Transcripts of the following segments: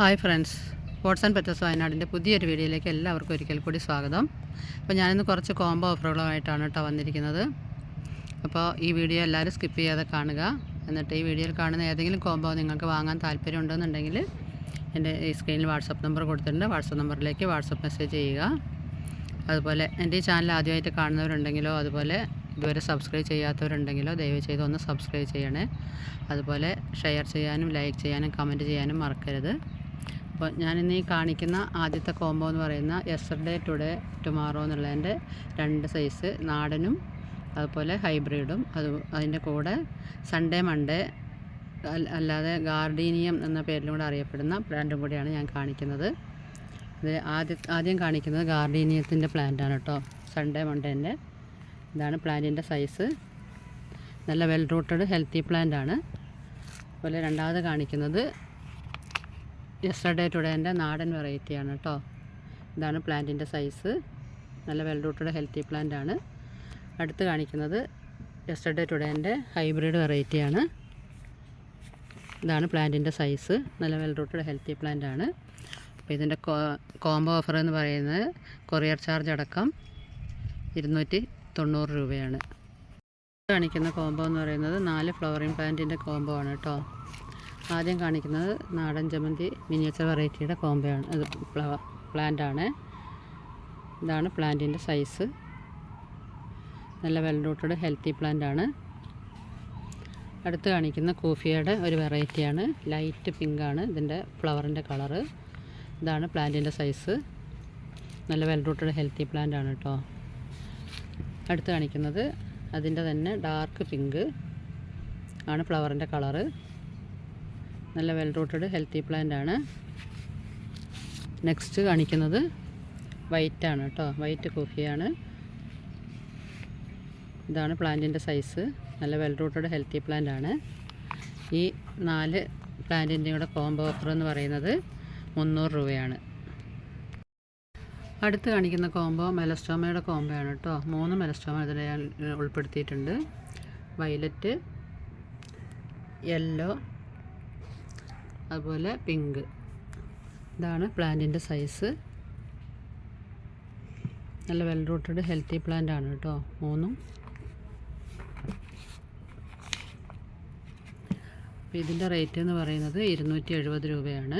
Hi friends. Sports and pets വയനാടിന്റെ പുതിയൊരു വീഡിയോയിലേക്ക് എല്ലാവർക്കും ഒരിക്കൽ കൂടി സ്വാഗതം. അപ്പോൾ ഞാനിന്ന് കുറച്ച് കോംബോ ഓഫറുകളുമായിട്ടാണ് കേട്ടോ വന്നിരിക്കുന്നത്. അപ്പോൾ ഈ വീഡിയോ എല്ലാവരും സ്കിപ്പ് ചെയ്യാതെ കാണുക. എന്നിട്ട് ഈ വീഡിയോയിൽ കാണുന്ന ഏതെങ്കിലും കോംബോ നിങ്ങൾക്ക് വാങ്ങാൻ താല്പര്യമുണ്ടെന്നുണ്ടെങ്കിൽ എന്റെ ഈ സ്ക്രീനിൽ വാട്സപ്പ് നമ്പർ കൊടുത്തിട്ടുണ്ട്. വാട്സപ്പ് നമ്പറിലേക്ക് വാട്സപ്പ് മെസ്സേജ് ചെയ്യുക. അതുപോലെ എന്റെ ഈ ചാനൽ ആദ്യമായിട്ട് കാണുന്നവരുണ്ടെങ്കിലോ അതുപോലെ ഇതുവരെ സബ്സ്ക്രൈബ് ചെയ്യാത്തവരുണ്ടെങ്കിലോ ദയവ് ചെയ്ത് ഒന്ന് സബ്സ്ക്രൈബ് ചെയ്യണേ. അതുപോലെ ഷെയർ ചെയ്യാനും ലൈക്ക് ചെയ്യാനും കമന്റ് ചെയ്യാനും മറക്കരുത്. അപ്പോൾ ഞാനിന്ന് ഈ കാണിക്കുന്ന ആദ്യത്തെ കോംബോ എന്ന് പറയുന്ന യെസ്റ്റർഡേ ടുഡേ ടുമാറോ എന്നുള്ളതിന്റെ രണ്ട് സൈസ് നാടനും അതുപോലെ ഹൈബ്രിഡും അത് അതിന്റെ കൂടെ സൺഡേ മൺഡേ അല്ലാതെ ഗാർഡീനിയം എന്ന പേരിലും കൂടെ അറിയപ്പെടുന്ന പ്ലാന്റും കൂടിയാണ് ഞാൻ കാണിക്കുന്നത്. ഇത് ആദ്യ ആദ്യം കാണിക്കുന്നത് ഗാർഡീനിയത്തിന്റെ പ്ലാന്റാണ് കേട്ടോ. സൺഡേ മൺഡേന്റെ ഇതാണ് പ്ലാന്റിന്റെ സൈസ് നല്ല വെൽ റൂട്ടഡ് ഹെൽത്തി പ്ലാന്റ് ആണ്. അതുപോലെ രണ്ടാമത് കാണിക്കുന്നത് യെസ്റ്റർഡേ ടുഡേന്റെ നാടൻ വെറൈറ്റിയാണ് കേട്ടോ ഇതാണ് പ്ലാന്റിന്റെ സൈസ് നല്ല വെൽ റൂട്ടഡ് ഹെൽത്തി പ്ലാന്റ് ആണ്. അടുത്ത് കാണിക്കുന്നത് യെസ്റ്റർഡേ ടുഡേന്റെ ഹൈബ്രിഡ് വെറൈറ്റിയാണ് ഇതാണ് പ്ലാന്റിന്റെ സൈസ് നല്ല വെൽ റൂട്ടഡ് ഹെൽത്തി പ്ലാന്റ് ആണ്. അപ്പോൾ ഇതിന്റെ കോംബോ ഓഫർ എന്ന് പറയുന്നത് കൊറിയർ ചാർജ് അടക്കം ഇരുന്നൂറ്റി തൊണ്ണൂറ് രൂപയാണ്. കാണിക്കുന്ന കോംബോ എന്ന് പറയുന്നത് നാല് ഫ്ലവറിങ് പ്ലാന്റിന്റെ കോംബോ ആണ് കേട്ടോ ആദ്യം കാണിക്കുന്നത് നാടൻ ജമന്തി മിനിയേച്ചർ വെറൈറ്റിയുടെ കോമ്പയാണ് ഇത് ഫ്ലവർ പ്ലാന്റ് ആണ്. ഇതാണ് പ്ലാന്റിന്റെ സൈസ് നല്ല വെൽ റൂട്ടഡ് ഹെൽത്തി പ്ലാന്റ് ആണ്. അടുത്ത് കാണിക്കുന്ന കൂഫിയയുടെ ഒരു വെറൈറ്റിയാണ് ലൈറ്റ് പിങ്കാണ് ഇതിന്റെ ഫ്ലവറിന്റെ കളറ് ഇതാണ് പ്ലാന്റിന്റെ സൈസ് നല്ല വെൽ റൂട്ടഡ് ഹെൽത്തി പ്ലാന്റ് ആണ് കേട്ടോ അടുത്ത് കാണിക്കുന്നത് അതിന്റെ തന്നെ ഡാർക്ക് പിങ്ക് ആണ് ഫ്ലവറിന്റെ കളറ് നല്ല വെൽ റൂട്ടഡ് ഹെൽത്തി പ്ലാന്റ് ആണ്. നെക്സ്റ്റ് കാണിക്കുന്നത് വൈറ്റ് ആണ് കേട്ടോ വൈറ്റ് കോഫിയാണ് ഇതാണ് പ്ലാന്റിന്റെ സൈസ് നല്ല വെൽ റൂട്ടഡ് ഹെൽത്തി പ്ലാന്റ് ആണ്. ഈ നാല് പ്ലാന്റിന്റെയും കൂടെ കോംബോ ഓഫർ എന്ന് പറയുന്നത് മുന്നൂറ് രൂപയാണ്. അടുത്ത് കാണിക്കുന്ന കോംബോ മെലസ്റ്റോമയുടെ കോംബോ ആണ് കേട്ടോ മൂന്ന് മെലസ്റ്റോമ ഇതിൽ ഉൾപ്പെടുത്തിയിട്ടുണ്ട്. വയലറ്റ് യെല്ലോ അതുപോലെ പിങ്ക് ഇതാണ് പ്ലാന്റിന്റെ സൈസ് നല്ല വെൽ റൂട്ടഡ് ഹെൽത്തി പ്ലാന്റ് ആണ് കേട്ടോ മൂന്നും. അപ്പോൾ ഇതിന്റെ റേറ്റ് എന്ന് പറയുന്നത് ഇരുന്നൂറ്റി എഴുപത് രൂപയാണ്.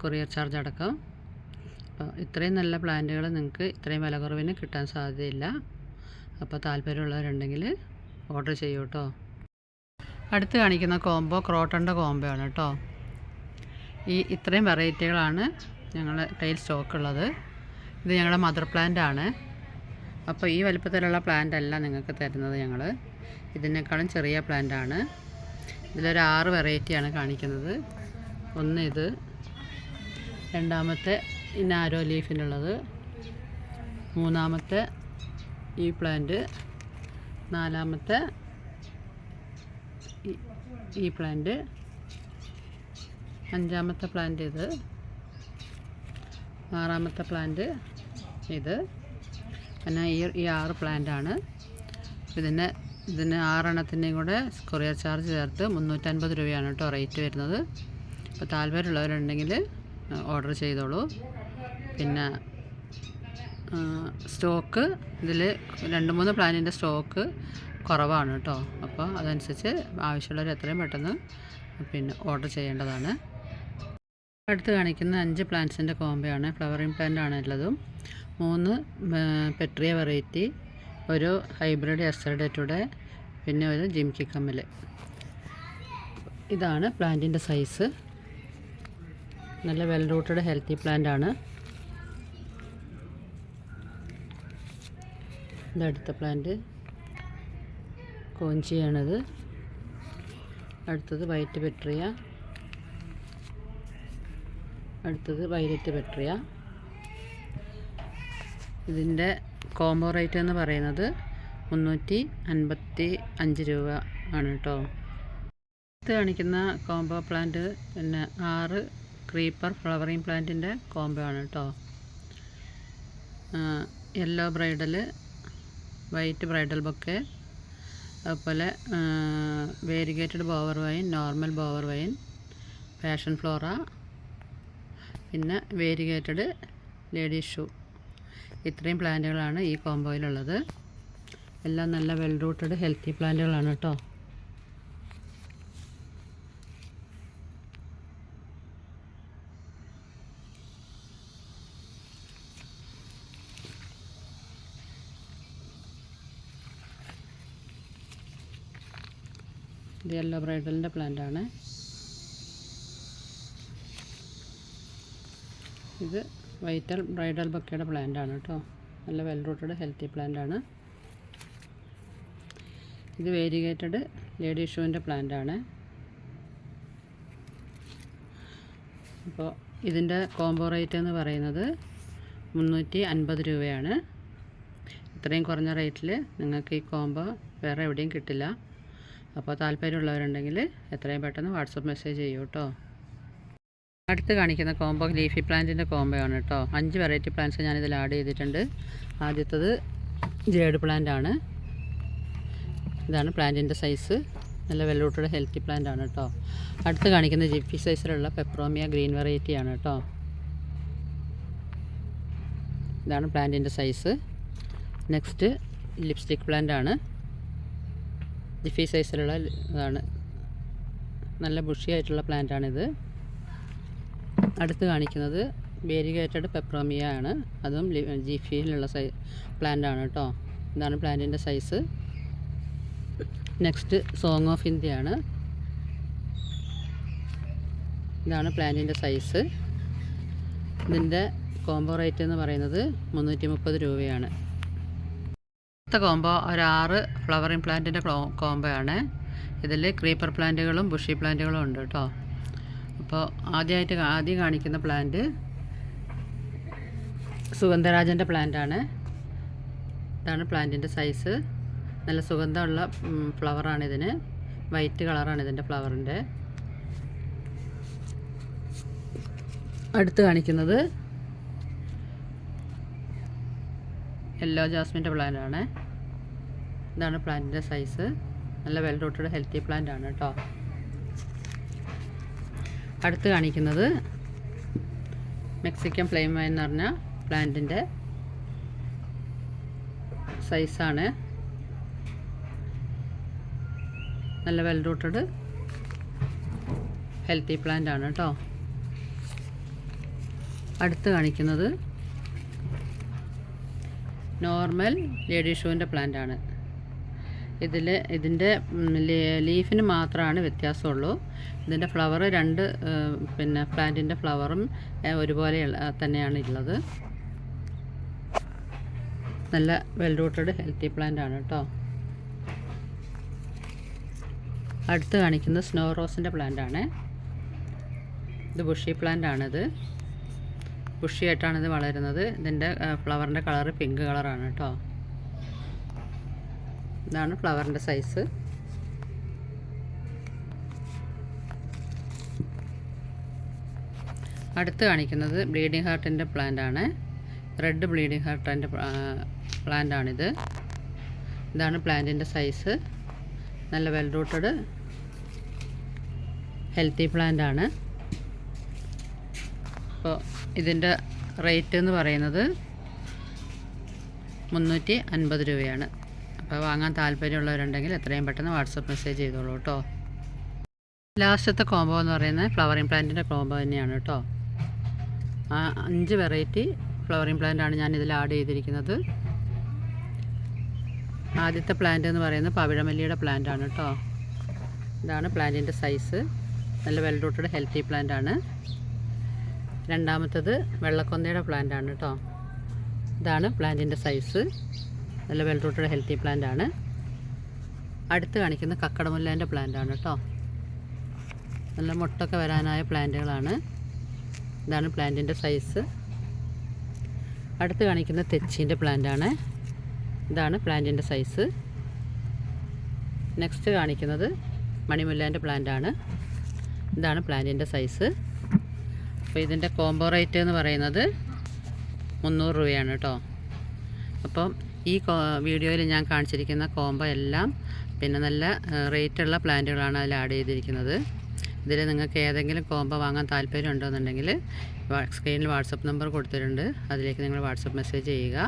കൊറിയർ ചാർജ് അടക്കം. അപ്പോൾ ഇത്രയും നല്ല പ്ലാന്റുകൾ നിങ്ങൾക്ക് ഇത്രയും വില കുറവിന് കിട്ടാൻ സാധ്യതയില്ല. അപ്പോൾ താല്പര്യമുള്ളവരുണ്ടെങ്കിൽ ഓർഡർ ചെയ്യൂ കേട്ടോ അടുത്ത് കാണിക്കുന്ന കോംബോ ക്രോട്ടന്റെ കോംബോ ആണ് കേട്ടോ ഈ ഇത്രയും വെറൈറ്റികളാണ് ഞങ്ങളുടെ കയ്യിൽ സ്റ്റോക്ക് ഉള്ളത് ഇത് ഞങ്ങളുടെ മദർ പ്ലാന്റ് ആണ് അപ്പോൾ ഈ വലിപ്പത്തിലുള്ള പ്ലാന്റ് അല്ല നിങ്ങൾക്ക് തരുന്നത് ഞങ്ങൾ ഇതിനേക്കാളും ചെറിയ പ്ലാന്റ് ആണ് ഇതിലൊരു ആറ് വെറൈറ്റിയാണ് കാണിക്കുന്നത്. ഒന്ന് ഇത് രണ്ടാമത്തെ ഈ നാരോ ലീഫിനുള്ളത്. മൂന്നാമത്തെ ഈ പ്ലാന്റ്. നാലാമത്തെ ഈ പ്ലാന്റ്. അഞ്ചാമത്തെ പ്ലാന്റ് ഇത്. ആറാമത്തെ പ്ലാന്റ് ഇത്. പിന്നെ ഈ ഈ ആറ് പ്ലാന്റ് ആണ്. ഇതിന് ഇതിന് ആറെണ്ണത്തിന്റെയും കൂടെ കൊറിയർ ചാർജ് ചേർത്ത് മുന്നൂറ്റൻപത് രൂപയാണ് കേട്ടോ റേറ്റ് വരുന്നത്. അപ്പോൾ താല്പര്യമുള്ളവരുണ്ടെങ്കിൽ ഓർഡർ ചെയ്തോളൂ. പിന്നെ സ്റ്റോക്ക് ഇതിൽ രണ്ട് മൂന്ന് പ്ലാനിന്റെ സ്റ്റോക്ക് കുറവാണ് കേട്ടോ. അപ്പോൾ അതനുസരിച്ച് ആവശ്യമുള്ളവർ എത്രയും പെട്ടെന്ന് പിന്നെ ഓർഡർ ചെയ്യേണ്ടതാണ്. അടുത്ത് കാണിക്കുന്ന അഞ്ച് പ്ലാന്റ്സിന്റെ കോമ്പയാണ് ഫ്ലവറിങ് പ്ലാന്റ് ആണ് ഉള്ളതും. മൂന്ന് പെട്രിയ വെറൈറ്റി ഒരു ഹൈബ്രിഡ് എസ്റ്റർഡേറ്റുടെ പിന്നെ ഒരു ജിംകി കമ്മൽ ഇതാണ് പ്ലാന്റിന്റെ സൈസ്. നല്ല വെൽ റൂട്ടഡ് ഹെൽത്തി പ്ലാന്റ് ആണ് ഇതടുത്ത പ്ലാന്റ്. കോഞ്ചിയാണത്. അടുത്തത് വൈറ്റ് പെട്രിയ. അടുത്തത് വൈലറ്റ് പെട്രിയ ഇതിന്റെ കോംബോ റേറ്റ് എന്ന് പറയുന്നത് മുന്നൂറ്റി അൻപത്തി അഞ്ച് രൂപ ആണ് കേട്ടോ. ഇത് കാണിക്കുന്ന കോംബോ പ്ലാന്റ് പിന്നെ ആറ് ക്രീപ്പർ ഫ്ലവറിങ് പ്ലാന്റിന്റെ കോംബോ ആണ് കേട്ടോ. Yellow bridal white bridal bouquet അതുപോലെ variegated bower vine normal bower vine passion flora പിന്നെ വേരിഗേറ്റഡ് ലേഡീസ് ഷൂ. ഇത്രയും പ്ലാന്റുകളാണ് ഈ കോമ്പോയിലുള്ളത് എല്ലാം നല്ല വെൽ റൂട്ടഡ് ഹെൽത്തി പ്ലാന്റുകളാണ് കേട്ടോ. ഇത് യെല്ലോ ബ്രൈഡലിന്റെ പ്ലാന്റ് ഇത് വൈറ്റൽ ബ്രൈഡൽ ബക്കയുടെ പ്ലാന്റ് ആണ് കേട്ടോ. നല്ല വെൽ റൂട്ടഡ് ഹെൽത്തി പ്ലാന്റ് ആണ്. ഇത് വേരിഗേറ്റഡ് ലേഡി ഷൂവിന്റെ പ്ലാന്റ് ആണ്. അപ്പോൾ ഇതിന്റെ കോംബോ റേറ്റ് എന്ന് പറയുന്നത് മുന്നൂറ്റി അൻപത് രൂപയാണ്. ഇത്രയും കുറഞ്ഞ റേറ്റിൽ നിങ്ങൾക്ക് ഈ കോംബോ വേറെ എവിടെയും കിട്ടില്ല. അപ്പോൾ താല്പര്യമുള്ളവരുണ്ടെങ്കിൽ എത്രയും പെട്ടെന്ന് വാട്സപ്പ് മെസ്സേജ് ചെയ്യൂ കേട്ടോ. അടുത്ത് കാണിക്കുന്ന കോംബോ ലീഫി പ്ലാന്റിന്റെ കോംബോ ആണ് കേട്ടോ. അഞ്ച് വെറൈറ്റി പ്ലാന്റ്സ് ഞാനിതിൽ ആഡ് ചെയ്തിട്ടുണ്ട്. ആദ്യത്തത് ജേഡ് പ്ലാന്റ് ആണ്. ഇതാണ് പ്ലാന്റിന്റെ സൈസ് നല്ല വെള്ളൂട്ടയുടെ ഹെൽത്തി പ്ലാന്റ് ആണ് കേട്ടോ. അടുത്ത് കാണിക്കുന്ന ജിഫി സൈസിലുള്ള പെപ്രോമിയ ഗ്രീൻ വെറൈറ്റി ആണ് കേട്ടോ. ഇതാണ് പ്ലാന്റിന്റെ സൈസ് നെക്സ്റ്റ് ലിപ്സ്റ്റിക് പ്ലാന്റ് ആണ്. ജിഫി സൈസിലുള്ള ഇതാണ്. നല്ല ബുഷിയായിട്ടുള്ള പ്ലാന്റ് ആണിത്. അടുത്ത് കാണിക്കുന്നത് വേരിഗേറ്റഡ് പെപ്രോമിയ ആണ്. അതും ജിഫിയിലുള്ള സൈ പ്ലാന്റ് ആണ് കേട്ടോ. ഇതാണ് പ്ലാന്റിന്റെ size next song of India ആണ്. ഇതാണ് പ്ലാന്റിന്റെ സൈസ് ഇതിന്റെ കോംബോ റേറ്റ് എന്ന് പറയുന്നത് മുന്നൂറ്റി മുപ്പത് രൂപയാണ്. അടുത്ത കോംബോ ഒരാറ് ഫ്ലവറിങ് പ്ലാന്റിന്റെ കോംബോ ആണ്. ഇതിൽ ക്രീപ്പർ പ്ലാന്റുകളും ബുഷി പ്ലാന്റുകളും ഉണ്ട് കേട്ടോ. അപ്പോൾ ആദ്യമായിട്ട് ആദ്യം കാണിക്കുന്ന പ്ലാന്റ് സുഗന്ധരാജന്റെ പ്ലാന്റാണ് ഇതാണ് പ്ലാന്റിന്റെ സൈസ് നല്ല സുഗന്ധമുള്ള ഫ്ലവറാണ് ഇതിന്. വൈറ്റ് കളറാണ് ഇതിന്റെ ഫ്ലവറിന്റെ അടുത്ത് കാണിക്കുന്നത് യെല്ലോ ജാസ്മിന്റെ പ്ലാന്റാണ് ഇതാണ് പ്ലാന്റിന്റെ സൈസ് നല്ല വെൽ റൂട്ടഡ് ഹെൽത്തി പ്ലാന്റ് ആണ് കേട്ടോ അടുത്ത് കാണിക്കുന്നത് മെക്സിക്കൻ ഫ്ലെയിം എന്ന് പറഞ്ഞ പ്ലാന്റിന്റെ സൈസാണ്. നല്ല വെൽ റൂട്ടഡ് ഹെൽത്തി പ്ലാന്റ് ആണ് കേട്ടോ. അടുത്ത് കാണിക്കുന്നത് നോർമൽ ലേഡി ഷൂവിന്റെ പ്ലാന്റ് ആണ്. ഇതിൽ ഇതിന്റെ ലീഫിന് മാത്രമാണ് വ്യത്യാസമുള്ളൂ ഇതിന്റെ ഫ്ലവർ രണ്ട് പിന്നെ പ്ലാന്റിന്റെ ഫ്ലവറും ഒരുപോലെ തന്നെയാണ് ഉള്ളത് നല്ല വെൽ റൂട്ടഡ് ഹെൽത്തി പ്ലാന്റ് ആണ് കേട്ടോ. അടുത്ത് കാണിക്കുന്നത് സ്നോ റോസിന്റെ പ്ലാന്റ് ആണ് ഇത് ബുഷി പ്ലാന്റ് ആണിത് ബുഷിയായിട്ടാണ് ഇത് വളരുന്നത്. ഇതിന്റെ ഫ്ലവറിന്റെ കളറ് പിങ്ക് കളറാണ് കേട്ടോ. ഇതാണ് ഫ്ലവറിന്റെ സൈസ്. അടുത്ത് കാണിക്കുന്നത് ബ്ലീഡിംഗ് ഹാർട്ടിന്റെ പ്ലാന്റ് ആണ് റെഡ് ബ്ലീഡിംഗ് ഹാർട്ടിന്റെ പ്ലാന്റ് ആണിത് ഇതാണ് പ്ലാന്റിന്റെ സൈസ്. നല്ല വെൽ റൂട്ടഡ് ഹെൽത്തി പ്ലാന്റ് ആണ് അപ്പോൾ ഇതിന്റെ റേറ്റ് എന്ന് പറയുന്നത് മുന്നൂറ്റി അൻപത് രൂപയാണ്. അപ്പോൾ വാങ്ങാൻ താല്പര്യമുള്ളവരുണ്ടെങ്കിൽ എത്രയും പെട്ടെന്ന് വാട്സപ്പ് മെസ്സേജ് ചെയ്തോളൂ കേട്ടോ. ലാസ്റ്റത്തെ കോംബോ എന്ന് പറയുന്നത് ഫ്ലവറിങ് പ്ലാന്റിന്റെ കോംബോ തന്നെയാണ് കേട്ടോ. അഞ്ച് വെറൈറ്റി ഫ്ലവറിങ് പ്ലാന്റ് ആണ് ഞാൻ ഇതിൽ ആഡ് ചെയ്തിരിക്കുന്നത്. ആദ്യത്തെ പ്ലാന്റ് എന്ന് പറയുന്നത് പവിഴമല്ലിയുടെ പ്ലാന്റാണ് കേട്ടോ. ഇതാണ് പ്ലാന്റിന്റെ സൈസ്. നല്ല വെൽ റൂട്ടഡ് ഹെൽത്തി പ്ലാന്റ് ആണ്. രണ്ടാമത്തത് വെള്ളക്കൊന്നയുടെ പ്ലാന്റ് ആണ് കേട്ടോ. ഇതാണ് പ്ലാന്റിന്റെ സൈസ്. നല്ല വെൽ റൂട്ടഡ് ഹെൽത്തി പ്ലാന്റ് ആണ്. അടുത്ത് കാണിക്കുന്ന കക്കടമുല്ലേന്റെ പ്ലാന്റ് ആണ് കേട്ടോ നല്ല മുട്ടൊക്കെ വരാനായ പ്ലാന്റുകളാണ് ഇതാണ് പ്ലാന്റിന്റെ സൈസ് അടുത്ത് കാണിക്കുന്ന തെച്ചീന്റെ പ്ലാന്റ് ആണ്. ഇതാണ് പ്ലാന്റിന്റെ സൈസ് നെക്സ്റ്റ് കാണിക്കുന്നത് മണിമുല്ലേന്റെ പ്ലാന്റ് ആണ്. ഇതാണ് പ്ലാന്റിന്റെ സൈസ് അപ്പോൾ ഇതിന്റെ കോംബോ റേറ്റ് എന്ന് പറയുന്നത് മുന്നൂറ് രൂപയാണ് കേട്ടോ അപ്പം ഈ വീഡിയോയിൽ ഞാൻ കാണിച്ചിരിക്കുന്ന കോംബോ എല്ലാം പിന്നെ നല്ല റേറ്റുള്ള പ്ലാന്റുകളാണ് അതിൽ ആഡ് ചെയ്തിരിക്കുന്നത്. ഇതിൽ നിങ്ങൾക്ക് ഏതെങ്കിലും കോംബോ വാങ്ങാൻ താല്പര്യം സ്ക്രീനിൽ വാട്സപ്പ് നമ്പർ കൊടുത്തിട്ടുണ്ട്. അതിലേക്ക് നിങ്ങൾ വാട്സപ്പ് മെസ്സേജ് ചെയ്യുക.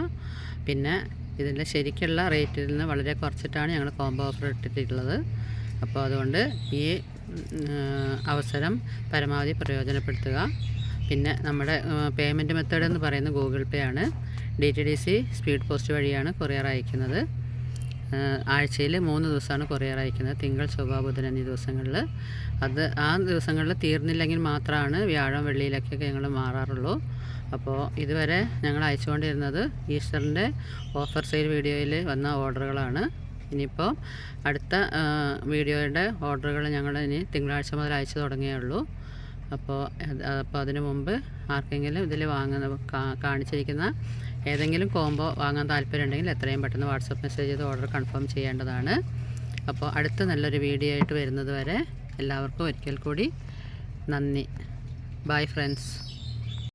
പിന്നെ ഇതിന്റെ ശരിക്കുള്ള റേറ്റിൽ നിന്ന് വളരെ കുറച്ചിട്ടാണ് ഞങ്ങൾ കോംബോ ഓഫർ ഇട്ടിട്ടുള്ളത്. അപ്പോൾ അതുകൊണ്ട് ഈ അവസരം പരമാവധി പ്രയോജനപ്പെടുത്തുക. പിന്നെ നമ്മുടെ പേയ്മെന്റ് മെത്തേഡ് എന്ന് പറയുന്നത് ഗൂഗിൾ പേ ആണ്. D T D C speed post വഴിയാണ് കൊറിയർ അയക്കുന്നത്. ആഴ്ചയിൽ മൂന്ന് ദിവസമാണ് കൊറിയർ അയക്കുന്നത്. തിങ്കൾ ചൊവ്വ ബുധൻ എന്നീ ദിവസങ്ങളിൽ അത് ആ ദിവസങ്ങളിൽ തീർന്നില്ലെങ്കിൽ മാത്രമാണ് വ്യാഴം വെള്ളിയിലൊക്കെ ഞങ്ങൾ മാറാറുള്ളൂ. അപ്പോൾ ഇതുവരെ ഞങ്ങൾ അയച്ചുകൊണ്ടിരുന്നത് ഈസ്റ്ററിന്റെ ഓഫർ സെയിൽ വീഡിയോയിൽ വന്ന ഓർഡറുകളാണ്. ഇനിയിപ്പോൾ അടുത്ത വീഡിയോയുടെ ഓർഡറുകൾ ഞങ്ങൾ ഇനി തിങ്കളാഴ്ച മുതൽ അയച്ചു തുടങ്ങിയേ ഉള്ളൂ. അപ്പോൾ അപ്പോൾ അതിനു മുമ്പ് ആർക്കെങ്കിലും ഇതിൽ വാങ്ങുന്ന കാണിച്ചിരിക്കുന്ന ഏതെങ്കിലും കോംബോ വാങ്ങാൻ താല്പര്യമുണ്ടെങ്കിൽ എത്രയും പെട്ടെന്ന് വാട്സപ്പ് മെസ്സേജ് ചെയ്ത് ഓർഡർ കൺഫേം ചെയ്യേണ്ടതാണ്. അപ്പോൾ അടുത്ത നല്ലൊരു വീഡിയോ ആയിട്ട് വരുന്നത് വരെ എല്ലാവർക്കും ഒരിക്കൽ കൂടി നന്ദി. Bye friends.